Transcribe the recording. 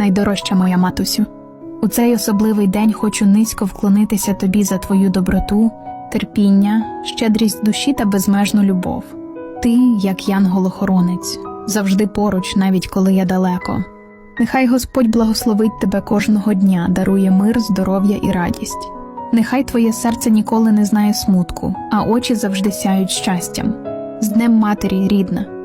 найдорожча моя матусю. У цей особливий день хочу низько вклонитися тобі за твою доброту, терпіння, щедрість душі та безмежну любов. Ти, як янгол-охоронець, завжди поруч, навіть коли я далеко. Нехай Господь благословить тебе кожного дня, дарує мир, здоров'я і радість. Нехай твоє серце ніколи не знає смутку, а очі завжди сяють щастям. З Днем Матері, рідна!